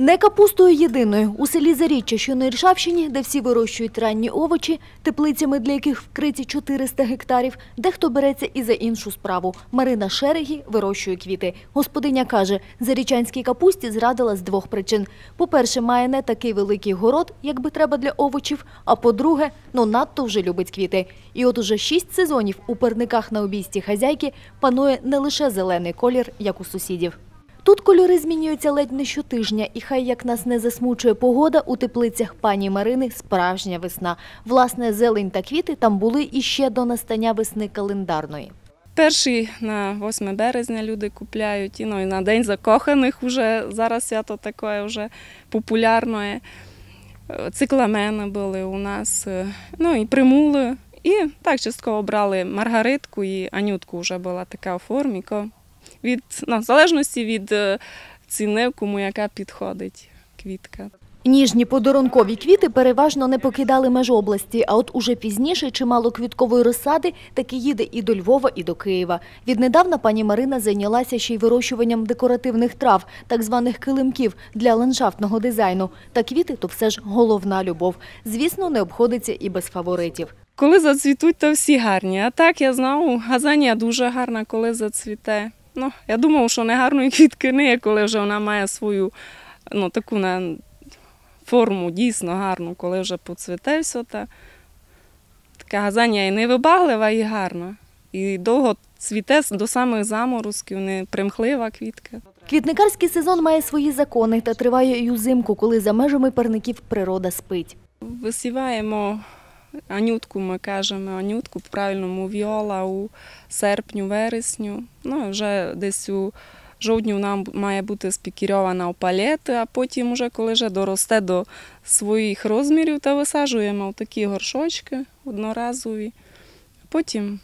Не капустою єдиною. У селі Заріччя, що на Іршавщині, де всі вирощують ранні овочі, теплицями для яких вкриті 400 гектарів, дехто береться і за іншу справу. Марина Шерегі вирощує квіти. Господиня каже, зарічанській капусті зрадила з двох причин. По-перше, має не такий великий город, як би треба для овочів, а по-друге, ну надто вже любить квіти. І от уже шість сезонів у парниках на обійсті хазяйки панує не лише зелений колір, як у сусідів. Тут кольори змінюються ледь не щотижня, і хай як нас не засмучує погода, у теплицях пані Марини справжня весна. Власне, зелень та квіти там були іще до настання весни календарної. Перший на 8 березня люди купляють, і, ну, і на День закоханих вже зараз свято таке вже популярне. Цикламени були у нас, е, ну і примули. І так частково брали маргаритку і анютку вже була така у формі. Від, ну, залежності від е, ціни, кому яка підходить квітка. Ніжні подарункові квіти переважно не покидали меж області, а от уже пізніше чимало квіткової розсади таки їде і до Львова, і до Києва. Віднедавна пані Марина зайнялася ще й вирощуванням декоративних трав, так званих килимків для ландшафтного дизайну. Та квіти то все ж головна любов. Звісно, не обходиться і без фаворитів. Коли зацвітуть, то всі гарні. А так я знав, газанія дуже гарна, коли зацвіте. Ну, я думав, що не гарної квітки не коли вже вона має свою ну, таку на форму дійсно гарну, коли вже поцвіте все. Та. Така газанія і невибаглива, і гарна. І довго цвіте до самих заморозків, не примхлива квітка. Квітникарський сезон має свої закони та триває і узимку, коли за межами парників природа спить. Висіваємо анютку, ми кажемо, анютку по-правильному віола у серпню, вересню. Ну, вже десь у жовтню нам має бути спікірьована у палети, а потім, уже, коли вже доросте до своїх розмірів, то висаджуємо в такі горшочки одноразові. Потім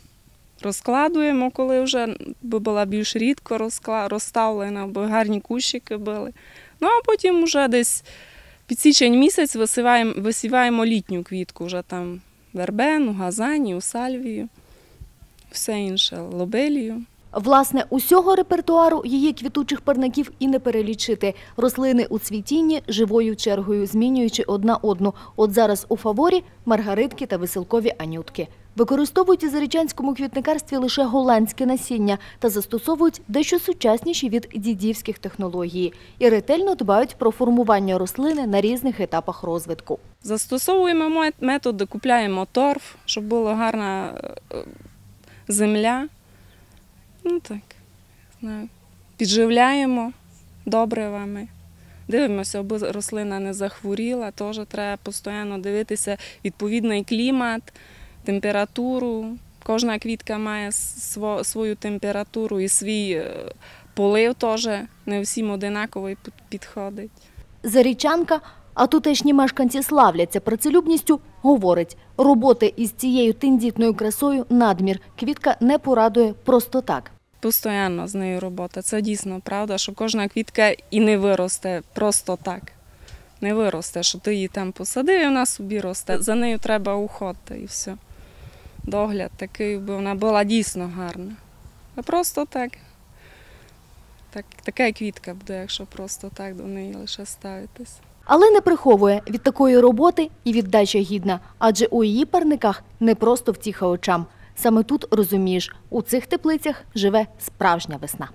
розкладуємо, коли вже була більш рідко розставлена, бо гарні кущики були. Ну а потім вже десь під січень місяць висіваємо, висіваємо літню квітку, вже там вербену, газанію, сальвію, все інше, лобелію. Власне, усього репертуару її квітучих парників і не перелічити. Рослини у цвітінні живою чергою, змінюючи одна одну. От зараз у фаворі маргаритки та веселкові анютки. Використовують у зарічанському квітникарстві лише голландське насіння та застосовують дещо сучасніші від дідівських технологій. І ретельно дбають про формування рослини на різних етапах розвитку. Застосовуємо методи, купляємо торф, щоб була гарна е, земля. Ну так, знаю. Підживляємо добривами. Дивимося, аби рослина не захворіла, теж треба постійно дивитися відповідний клімат, температуру. Кожна квітка має свою температуру і свій е, полив теж не всім одинаковий підходить. Зарічанка, а тутешні мешканці славляться працелюбністю, говорить, роботи із цією тендітною красою надмір. Квітка не порадує просто так. Постоянно з нею робота. Це дійсно правда, що кожна квітка і не виросте просто так. Не виросте, що ти її там посадив, і вона собі росте. За нею треба уход та і все. Догляд такий, бо вона була дійсно гарна. А просто так. так така квітка буде, якщо просто так до неї лише ставитись. Але не приховує від такої роботи і віддача гідна, адже у її парниках не просто втіха очам. Саме тут розумієш, у цих теплицях живе справжня весна.